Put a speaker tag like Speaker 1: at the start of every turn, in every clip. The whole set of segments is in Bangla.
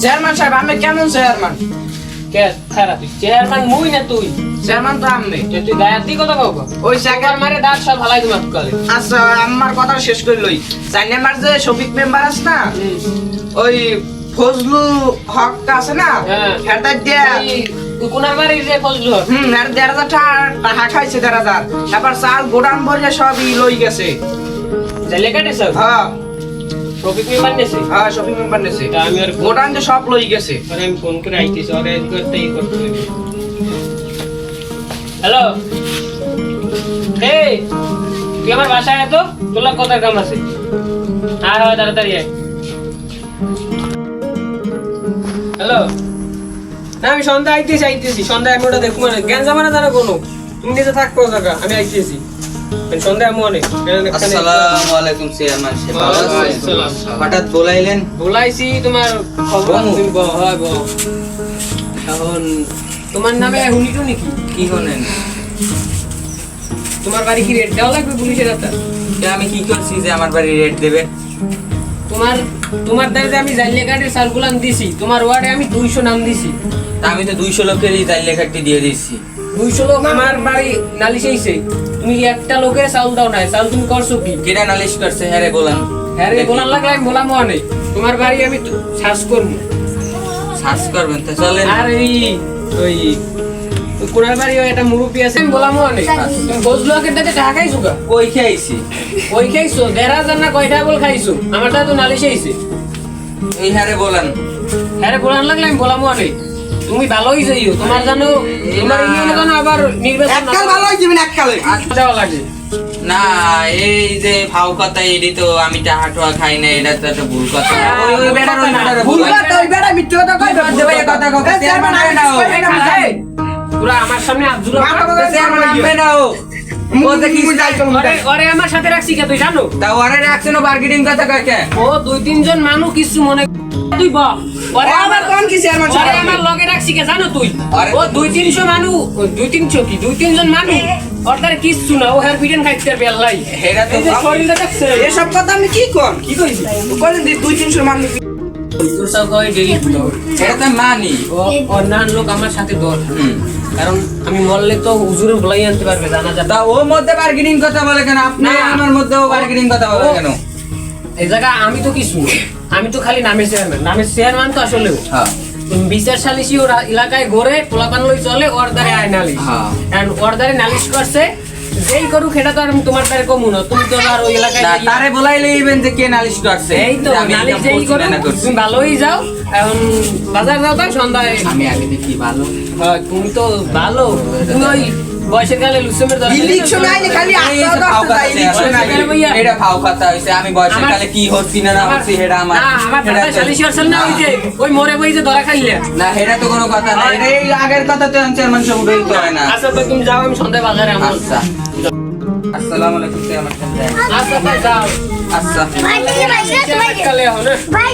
Speaker 1: চেয়ারম্যান সাহেব আমি কেমন চেয়ারম্যান?
Speaker 2: কে? খারাপ তুই চেয়ারম্যান মুই না তুই?
Speaker 1: চেয়ারম্যান তো আমি
Speaker 2: যে তুই গায়ের দিকে কথা কব
Speaker 1: ওই জায়গার
Speaker 2: একবার মারে দাঁত সব হালাই তোমার কলে।
Speaker 1: আচ্ছা আমার কথা শেষ করে লই। চার নাম্বার যে শফিক মেম্বার আছে না ওই ফজলু হক আছে না
Speaker 2: হ্যাঁ।
Speaker 1: হেটা দিয়া
Speaker 2: বাড়ি যে ফজলু
Speaker 1: হুম আর দেড় হাজার টাকা খাইছে দেড় হাজার। তারপর চাল গোডাউন ভরে সব ই লই গেছে। হ্যাঁ।
Speaker 2: টপিক মেম্বার নেছে?
Speaker 1: হ্যাঁ শপিং মেম্বার নেছে।
Speaker 2: আমি আর
Speaker 1: গোডাউন যে সব লই গেছে।
Speaker 2: পরে আমি ফোন করে আইতেছি ওরে করতে এই করতে হ্যালো এই তুই আমার বাসায় এত তোর লোক কথার কাম আছে। হ্যাঁ হ্যাঁ তাড়াতাড়ি আয়। হ্যালো না আমি সন্ধ্যা আইতেছি আইতেছি। সন্ধ্যা আমি ওটা দেখব না জ্ঞান জামানা জানা কোনো। তুমি নিজে থাকব জায়গা আমি আইতেছি।
Speaker 3: হঠাৎ বলাইলেন?
Speaker 2: বলাইছি তোমার খবর এখন তোমার নামে টুনি কি
Speaker 3: কি
Speaker 2: তোমার বাড়ি কি রেট দেওয়া লাগবে পুলিশের হাতে?
Speaker 3: আমি কি করছি যে আমার বাড়ি রেট দেবে?
Speaker 2: তোমার তোমার দ্বারা আমি জাইলে কার্ডের সার্কুলাম দিছি তোমার ওয়ার্ডে আমি দুইশো নাম দিছি।
Speaker 3: আমি তো দুইশো লোকেরই লেখাটি দিয়ে দিচ্ছি।
Speaker 2: দুইশো লোক আমার বাড়ি নালিশ আইছে। তুমি একটা লোকের চাউল দাও নাই চাউল তুমি করছ কি?
Speaker 3: কেটা নালিশ করছে? হ্যাঁ রে বলান
Speaker 2: হ্যাঁ রে বলার লাগলে আমি বলাম অনেক। তোমার বাড়ি আমি শ্বাস করব।
Speaker 3: সার্চ করবেন তো চলেন।
Speaker 2: আর এই ওই কোনার বাড়ি ওই একটা মুরব্বী আছে আমি বলাম অনেক। তুমি বজলু আগে দাঁতে টাকা খাইছো কা
Speaker 3: কই খেয়েছি
Speaker 2: ওই খাইছো? দেড় হাজার না কয়টা বল খাইছো? আমার তো নালিশ আইছে।
Speaker 3: এই হারে বলান।
Speaker 2: হ্যাঁ রে বলার লাগলে আমি বলাম অনেক। তুমি ভালোই যাইও তোমার জানো তোমার ইউনিয়নে জানো আবার নির্বাচন
Speaker 1: এককাল ভালো হয়েছে এককালে
Speaker 2: দেওয়া লাগে।
Speaker 3: না এই যে ভাও কথা এডি তো আমি টাহা টোয়া খাই না এটা তো একটা ভুল কথা। ওই ওই ওই
Speaker 1: ভুল কথা ওই বেটা মিথ্যে কথা কইবে
Speaker 3: বাদ দে ভাই, কথা।
Speaker 1: এই চেয়ারম্যান
Speaker 3: চেয়ারম্যান না
Speaker 1: না।
Speaker 2: পুরা আমার সামনে আব্দুল
Speaker 1: বদলে
Speaker 3: চেয়ারম্যান না ও
Speaker 2: আমার সাথে রাখছি কে তুই জানো?
Speaker 3: তা ওরে রাখছেন বার্গেনিং কথা কয় কে?
Speaker 2: ও দুই তিনজন মানুষ কিছু মনে তুই ব ওরে
Speaker 1: ও কোন কি চেয়ারম্যান
Speaker 2: ওরে আমার লগে রাখছি কে জানো তুই? ও দুই তিনশো মানুষ দুই তিনশো কি? দুই তিনজন মানুষ ওর দ্বারা কিচ্ছু না ও হ্যার বিরিয়ান খাইতে পারবে আল্লাহ।
Speaker 3: হেরা তো
Speaker 2: শরীরটা দেখছে।
Speaker 1: এসব কথা আমি কি কর কি কইছি কইলেন দুই তিনশো মানুষ
Speaker 2: তোর সব কই ডেলি
Speaker 3: এটা তো মানি।
Speaker 2: অন্যান্য লোক আমার সাথে
Speaker 3: হুম।
Speaker 2: কারণ আমি মরলে তো হুজুরে বলাই আনতে পারবে জানা যাবে।
Speaker 3: তা ও মধ্যে বার্গেনিং কথা বলে কেন? আপনি। আমার মধ্যেও বার্গেনিং কথা বলে কেন?
Speaker 2: এই জায়গা আমি তো কিছু আমি তো খালি নামের চেয়ারম্যান নামের চেয়ারম্যান তো আসলে
Speaker 3: হ্যাঁ।
Speaker 2: বিচার সালিসি ওর এলাকায় গড়ে পোলাপান লই চলে ওর দ্বারে আয় নালিশ।
Speaker 3: হ্যাঁ।
Speaker 2: And ওর দ্বারে নালিশ করছে যেই করুক সেটা তো আর তোমার দ্বারে কমু না। তুমি তো আর ওই এলাকায়
Speaker 3: তারে বলাইলে ইভেন যে কে নালিশ করছে
Speaker 2: এই তো নালিশ যেই করুক তুমি ভালোই যাও। এখন বাজার যাও তাই সন্ধ্যায়।
Speaker 3: আমি আগে দেখি ভালো।
Speaker 2: হ্যাঁ, তুমি তো ভালো। তুমি ওই বয়সের কালে লুসেমের দরকার
Speaker 1: ইলেকশন আইলে খালি
Speaker 3: এই যে
Speaker 1: আত্মা
Speaker 3: ফাও
Speaker 1: ধরতে
Speaker 3: কথা
Speaker 1: যায় ইলেকশন আইলে।
Speaker 3: এটা ফাও কথা হইছে আমি বয়সের কালে কি হচ্ছি না না হচ্ছি সেটা আমার
Speaker 2: না, আমার
Speaker 3: সেটা
Speaker 2: দাদা
Speaker 3: তো-
Speaker 2: সালিশি করছেন না। ওই ওই মরে বই ধরা খাইলে।
Speaker 3: না এটা তো কোনো কথা না। এই আগের কথা তো চেয়ারম্যান সব উঠেই তো হয় না।
Speaker 2: আচ্ছা তো তুমি যাও আমি সন্ধ্যায় বাজারে আমার
Speaker 3: আচ্ছা। আসসালামু আলাইকুম চেয়ারম্যান সাহেব।
Speaker 2: আচ্ছা তো যাও।
Speaker 3: আচ্ছা।
Speaker 2: কালে এখন হ্যাঁ?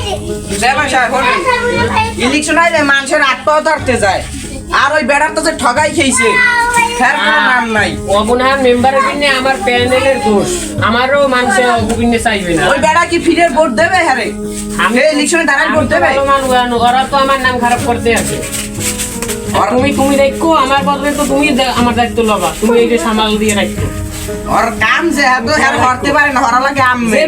Speaker 1: চেয়ারম্যান সাহেব ইলেকশন আইলে মানুষের আত্মাও ধরতে যায়। আর ওই বেড়ার তো যে ঠগাই খেয়েছে। ফের কোনো নাম নাই।
Speaker 2: অগুনহার মেম্বারের জন্য আমার প্যানেলের দোষ। আমারও মানুষ অগুবিনে চাইবে না।
Speaker 1: ওই বেড়া কি ফিরে ভোট দেবে হ্যারে
Speaker 2: আমি
Speaker 1: এই ইলেকশনে দাঁড়াই ভোট দেবে?
Speaker 2: ভালো মানুষ, আর ওরা তো আমার নাম খারাপ করতে আছে। আর তুমি তুমি দেখো আমার বদলে তো তুমি আমার দায়িত্ব লবা। তুমি এই যে সামাল দিয়ে
Speaker 1: ওর কাম যে হ্যাঁ হরতে পারে না হরা লাগে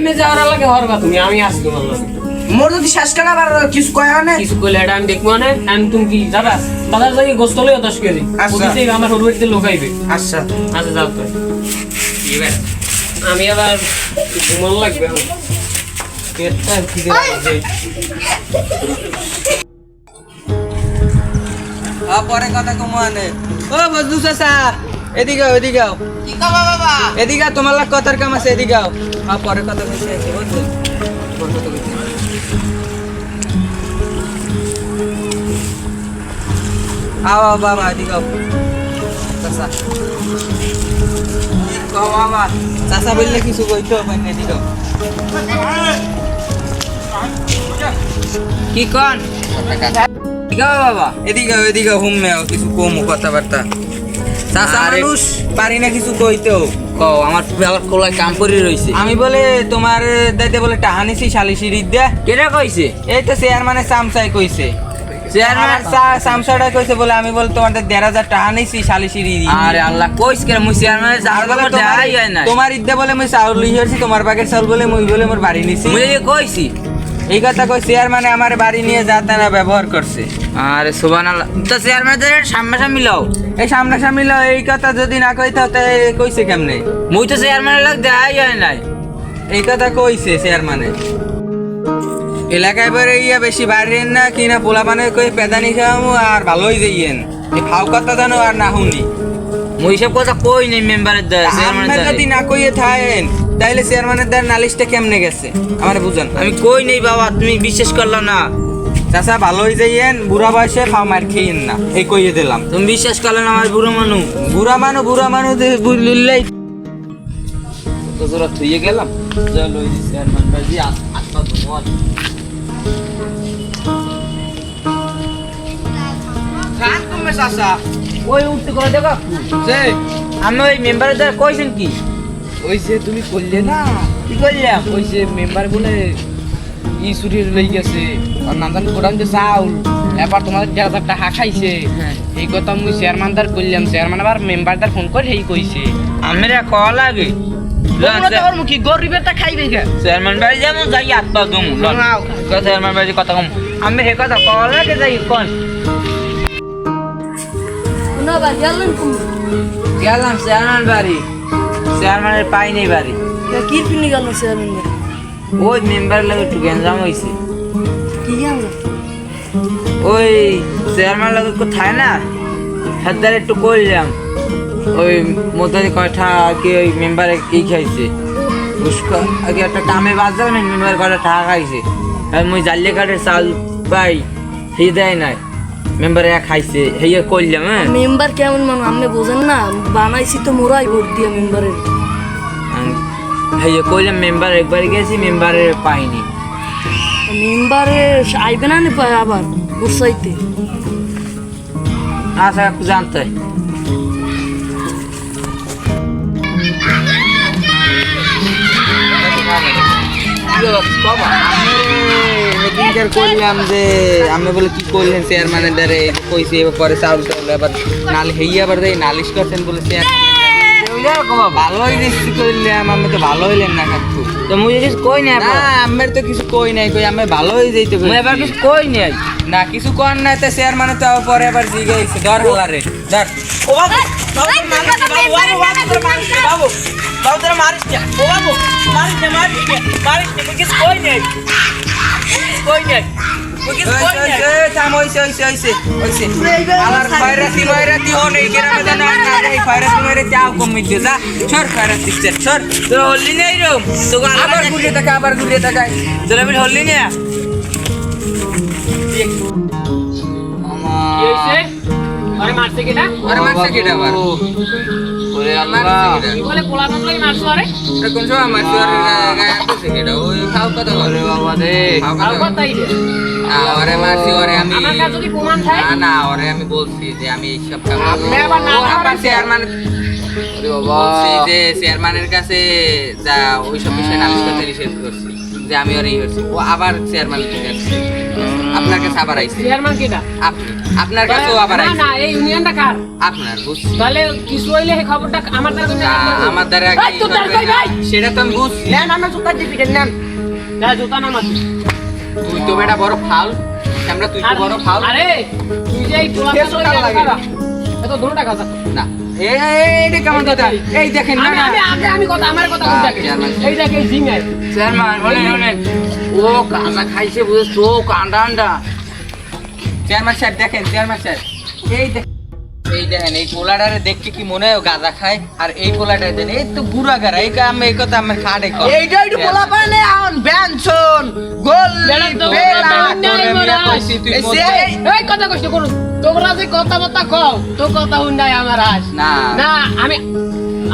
Speaker 2: মেজে হরবা তুমি আমি আসি তোমার লগে।
Speaker 1: মোর যদি শেষ আবার কিছু কয় না
Speaker 2: কিছু কইলে এটা আমি দেখব না আমি তুমি কি যাবা বাজার যাই গোস্ত লইও দশ কেজি। ওদিকে আমার হলুদ বাড়িতে লোকাইবে
Speaker 1: আচ্ছা
Speaker 2: আচ্ছা যাও তো
Speaker 3: ব্যাপার?
Speaker 2: আমি আবার ঘুমন লাগবে আমার। পেটটা খিদে লাগছে।
Speaker 3: আ, পরে কথা কমানে ও বজলু চাচা এদিকে আও, এদিকে আও। এদিকে তোমার লাগ কথার কাম আছে এদিকে আও। আ, পরে কথা বাবা এদিকে আও চাচা কও বাবা চাচা বললে কিছু কইতে হবে না কি কন আও বাবা এদিকে এদিকে হুম মে আও, কিছু কমু কথাবার্তা চাচা
Speaker 4: আরে-
Speaker 3: মানুষ? পারি না কিছু কইতেও।
Speaker 4: কও আমার আবার কোলায় কাম করে রইছে।
Speaker 3: আমি বলে তোমার দাইতে বলে টাহানিছি শালিশির দিয়া
Speaker 4: কেটা কইছে?
Speaker 3: এই তো চেয়ারম্যানের সামসাই কইছে।
Speaker 4: চেয়ারম্যান
Speaker 3: আমার সা- সামসাটা কইছে বলে আমি বলে তোমাদের দেড় হাজার টাকা নিছি শালিশির
Speaker 4: আরে আল্লাহ কইস কে মুই চেয়ারম্যানের চাউল
Speaker 3: বলে তোমার
Speaker 4: দেখাই হয় না
Speaker 3: তোমার ইদ্যা বলে মুই চাউল লই হইছি তোমার বাগের চাউল বলে মুই বলে মোর বাড়ি নিছি।
Speaker 4: মুই কইছি
Speaker 3: এই কথা কই চেয়ারম্যানে আমার বাড়ি নিয়ে যা তারা ব্যবহার করছে।
Speaker 4: আরে সুবহানাল্লাহ। তো চেয়ারম্যানের সামনাসামনি লও।
Speaker 3: এই সামনাসামনি ল এই কথা যদি না কইতে হতে কইছে কেমনে?
Speaker 4: মুই তো চেয়ারম্যানের লাগ দেখাই হয় নাই।
Speaker 3: এই কথা কইছে চেয়ারম্যানে এলাকায় বেড়ে ইয়া বেশি বাইরেন না কি না পোলা পানে কই পেদানি খাওয়ামু আর ভালোই যাইয়েন এই ফাও কথা জানো আর না হুনি
Speaker 4: মুই সব কথা কই নাই মেম্বারের
Speaker 3: আপনার
Speaker 4: চেয়ারম্যানের
Speaker 3: যদি না কইয়ে থাকেন তাইলে চেয়ারম্যানের দ্বার নালিশটা কেমনে গেছে? আমার বুঝান।
Speaker 4: আমি কই নেই বাবা তুমি বিশ্বাস করলা না।
Speaker 3: চাচা ভালোই যাইয়েন বুড়া বয়সে ফাও মার খেয়েন না। এই কইয়ে দিলাম।
Speaker 4: তুমি বিশ্বাস করলে না আমার বুড়ো মানু?
Speaker 3: বুড়া মানু বুড়া মানু বুঝলেই
Speaker 4: তো তোরা থুইয়ে গেলাম। চল ওই চেয়ারম্যান বাজি আত্মা তোমার
Speaker 3: গান তুমি চাচা?
Speaker 4: ওই উঠতে করে দেখো।
Speaker 3: যে
Speaker 4: আমি ওই মেম্বারের দ্বারা কইছেন কি?
Speaker 5: ওই যে তুমি করলে না?
Speaker 4: কি করলাম
Speaker 5: ওই যে মেম্বার বলে ই চুরি লই গেছে। আর নাম জানি গোডাউন যে চাউল। এবার তোমাদের দেড় হাজার টাকা খাইছে এই কথা মুই চেয়ারম্যানদার করলাম চেয়ারম্যান আবার মেম্বারদার ফোন করে হেই কইছে।
Speaker 4: আমি রে কল লাগে। চেয়ারম্যান বাড়ি যেমন যাই আত্মা দম চেয়ারম্যান বাড়ি কথা কম। আমি হে কথা কল লাগে যাই কোন। গেলাম চেয়ারম্যান বাড়ি। চেয়ারম্যানের পাই নেই বাড়ি।
Speaker 6: কি পিনি গেল চেয়ারম্যান
Speaker 4: ওই মেম্বার লাগে একটু গেঞ্জাম হয়েছে
Speaker 6: কি গেল
Speaker 4: ওই চেয়ারম্যান লাগে কোথায় না হাতদার একটু করলাম ওই মোতারি কয়টা আগে ওই মেম্বারে কি খাইছে? উস্কা আগে একটা কামে বাজার মেম্বার কয়টা টাকা খাইছে। আর মুই জালিয়ে কাঠের চাল পাই সেই দেয় নাই। মেম্বারে খাইছে হেয়ে করলাম হ্যাঁ?
Speaker 6: মেম্বার কেমন মানুষ আপনি বোঝেন না বানাইছি তো মোরাই ভোট দিয়ে মেম্বারের
Speaker 4: হেয়ে করলাম মেম্বার একবার গেছি মেম্বারে পাইনি।
Speaker 6: মেম্বারে আইবে না নি পায় আবার বুঝাইতে
Speaker 4: আচ্ছা জানতে। হয়।
Speaker 3: মিটিংটার করলাম যে আমি বলে কি করলেন চেয়ারম্যানের দ্বারে? কইছে পরে চাউল টাউল এবার নাল হেই আবার দেই নালিশ করছেন বলে চেয়ারম্যান ভালোই রিসি করলাম আমি তো ভালো হইলেন না কাকু।
Speaker 4: তো মুই কিছু কই না
Speaker 3: না আমার তো কিছু কই নাই কই আমি ভালো হয়ে যাইতে
Speaker 4: মুই এবার কিছু কই নাই?
Speaker 3: না কিছু কর না তো চেয়ারম্যান তো আবার পরে আবার জিগাইছে ডর হলারে ডর
Speaker 1: ও বাবু বাবু বাবু বাবু বাবু মারিস না, বাবু বাবু তোর মারিস না। ও বাবু মারিস না, মারিস না, মারিস না, কিছু কই নাই। কই নাই।
Speaker 3: আবার ঘুরিয়ে টাকা আবার ঘুরিয়ে টাকা
Speaker 4: হলি না।
Speaker 2: আরে মারছে কেটা
Speaker 3: আরে মারছে কেডা আবার?
Speaker 4: ওরে
Speaker 3: মারছে
Speaker 2: কি বলে পোলা পাতলাই মারছো আরে
Speaker 3: কেডা কোন সময় মারছে আর গায়ে আনতেছে কেডা ওই খাও কথা বলে।
Speaker 4: বাবা রে।
Speaker 3: খাও
Speaker 2: আর
Speaker 3: কথা
Speaker 2: কথাই দে।
Speaker 3: না ওরে মারছি ওরে আমি
Speaker 2: আমার কাছে যদি প্রমাণ থাকে
Speaker 3: না না ওরে আমি বলছি যে আমি এই সব কাজ
Speaker 2: আপনি আবার না
Speaker 3: ও চেয়ারম্যান বলছি যে চেয়ারম্যানের কাছে যা ওই সব বিষয়ে নালিশ করতে নিষেধ করছি। যে আমি ওর এই করছি ও আবার চেয়ারম্যান আপনার কাছে আবার আইছে।
Speaker 2: চেয়ারম্যান কেটা?
Speaker 3: আপনি। আপনার কাছেও আবার
Speaker 2: না না এই ইউনিয়নটা কার?
Speaker 3: আপনার বুঝছি।
Speaker 2: তাহলে কিছু হইলে এই খবরটা আমার দ্বারা
Speaker 3: আমার দ্বারা
Speaker 2: এই,
Speaker 3: কি
Speaker 2: তোর কই ভাই?
Speaker 3: সেটা তো আমি বুঝছি।
Speaker 1: নেন, আমার জুতা দিবি, নেন।
Speaker 2: যা জুতা না মারবি
Speaker 3: তুই তো বেটা বড় ফাল। আমরা তুই তো বড় ফাল।
Speaker 2: আরে তুই যে এই পোলা। এত দূর টাকা
Speaker 3: না এই দেখেন না
Speaker 2: আমি আমি আগে আমি কথা আমার কথা
Speaker 3: চেয়ারম্যান।
Speaker 2: এই দেখে জিঙ্গায়
Speaker 4: চেয়ারম্যান অনেক ও কাঁচা খাইছে বুঝে চোখ আন্ডা আন্ডা।
Speaker 3: চেয়ারম্যান সাহেব দেখেন চেয়ারম্যান সাহেব। এই দেখেন এই দেখেন এই পোলাটারে দেখতে কি মনে হয় গাঁজা খায়? আর এই পোলাটারে দেন এই তো বুড়া গারা এই কা- আমি এই কথা আমার খাটে কর
Speaker 1: এইটা একটু পোলা গোল,
Speaker 2: নাই
Speaker 3: তোরে
Speaker 2: মরা।
Speaker 3: মিয়া কইছি তুই
Speaker 1: এই
Speaker 2: কথা কষ্ট করুন। তোমরা যে কথা বার্তা কও তো কথা হুন্ডাই আমার আস
Speaker 3: না।
Speaker 2: না আমি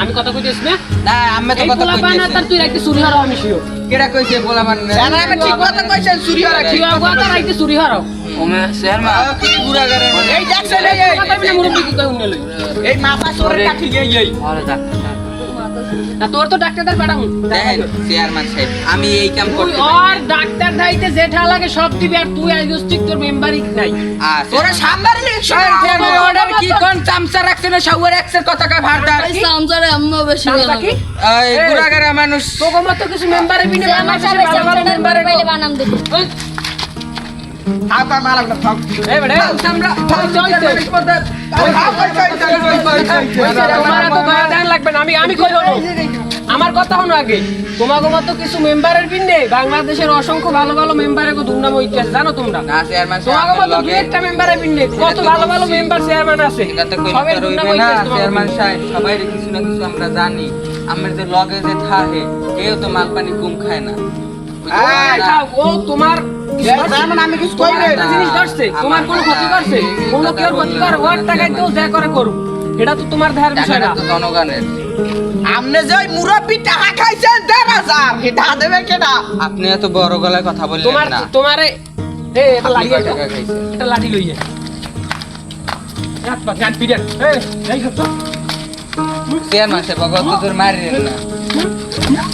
Speaker 2: আমি কথা কইতেছ না?
Speaker 3: না আমি তো কথা
Speaker 2: পোলা পানা তার
Speaker 3: কইতেছি
Speaker 2: তুই রাখতে চুরি হারাও আমি শিও
Speaker 3: কেডা কইছে পোলা মানে
Speaker 1: জানা আমি ঠিক কথা কইছেন, চুরি হওয়ার ঠিক
Speaker 2: তুই
Speaker 1: কথা।
Speaker 2: রাখতে চুরি হারাও
Speaker 4: ওমে চেয়ারম্যান
Speaker 3: কি গুড়াগারের মানে?
Speaker 2: এই দেখছে এই এই কথা মুরব্বি কি কই উনি লই
Speaker 1: এই মাথা চোরের কাঠি এই এই
Speaker 4: আরে ডাক্তার
Speaker 2: না তোর তো ডাক্তারদের পাঠামু
Speaker 3: দেখেন চেয়ারম্যান সাহেব আমি এই কাম করতে
Speaker 2: আর ডাক্তার দাইতে জেঠা লাগে সব দিবি আর তুই আইগস্টিক তোর মেম্বারই নাই
Speaker 3: আচ্ছা
Speaker 1: তোরে সামবারে
Speaker 3: অর্ডার কি কোন চামচা রাখছে না শাওয়ার এক্সের কথা কয় ভারদার
Speaker 6: এই সামসারে আম্মা বেশি
Speaker 2: নামটা কি
Speaker 3: এই গুড়াগারে মানুষ
Speaker 2: তোকে মতো কিছু মেম্বারে বিনে
Speaker 6: বানাম
Speaker 1: থাক
Speaker 2: এই বেড়ে
Speaker 3: আমরা
Speaker 2: তোমার এত দয়া ধ্যান লাগবে না আমি আমি কই হলো আমার কথা হলো আগে তোমাকে মতো কিছু মেম্বারের বিনে বাংলাদেশের অসংখ্য ভালো ভালো মেম্বারের দুর্নাম হইতেছে জানো তোমরা তোমাকে মতো দু একটা মেম্বারের বিনে কত ভালো ভালো মেম্বার চেয়ারম্যান আছে
Speaker 3: তো
Speaker 2: সবাই দুর্নাম
Speaker 3: না চেয়ারম্যান সাহেব সবাই কিছু না কিছু আমরা জানি আমার যে লগে যে থাকে এও তো মাল পানি কম খায় না
Speaker 2: ও তোমার
Speaker 1: আমি কিছু কই
Speaker 2: তোমার একটা জিনিস ধরছে তোমার কোনো ক্ষতি করছে? কোনো কেউ ক্ষতি করে ওর টাকায় তো যা করে করুক। এটা তো তোমার ধ্যার বিষয় না।
Speaker 3: জনগণের।
Speaker 1: আমনে যে মুরব্বি টাকা খাইছেন দেড় হাজার এটা দেবে কেনা
Speaker 3: আপনি এত বড় গলায় কথা বললেন
Speaker 2: তোমার তোমারে এ এটা
Speaker 3: আপনি
Speaker 2: লাঠি
Speaker 3: কয়
Speaker 2: এটা?
Speaker 3: টাকা খাইছেন?
Speaker 2: এটা লাঠি লইয়ে। হাত পা গান পিড়েন এই এই তো।
Speaker 3: চেয়ারম্যান সাহেব অগত তোর মারিলেন না।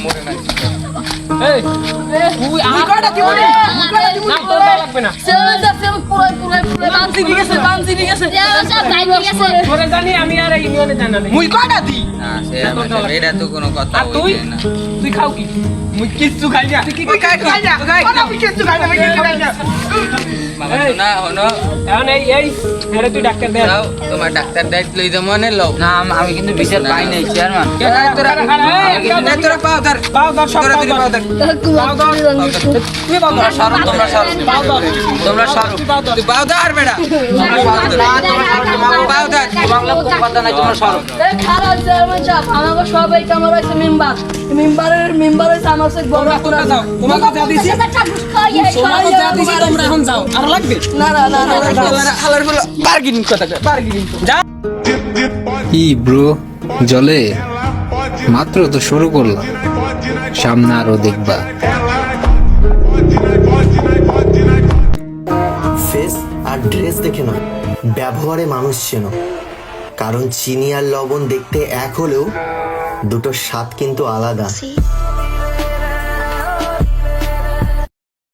Speaker 3: মরে না
Speaker 2: তুই তোর তোরে আমি খাও কি?
Speaker 1: মুই কিচ্ছু খাই না। তুই কি খাই খাই না। কিচ্ছু খাই না কিচ্ছু খাই না।
Speaker 3: মনে
Speaker 4: কিন্তু বিচার পাই নাই চেয়ারম্যান
Speaker 3: তোরা এই তোরা পাও ধর।
Speaker 2: পাও সব পাও
Speaker 7: জলে? মাত্র তো শুরু করলাম। সামনে আরও দেখবা।
Speaker 8: ফেস আর ড্রেস দেখে নয় ব্যবহারে মানুষ চেনো কারণ চিনি আর লবণ দেখতে এক হলেও দুটো স্বাদ কিন্তু আলাদা।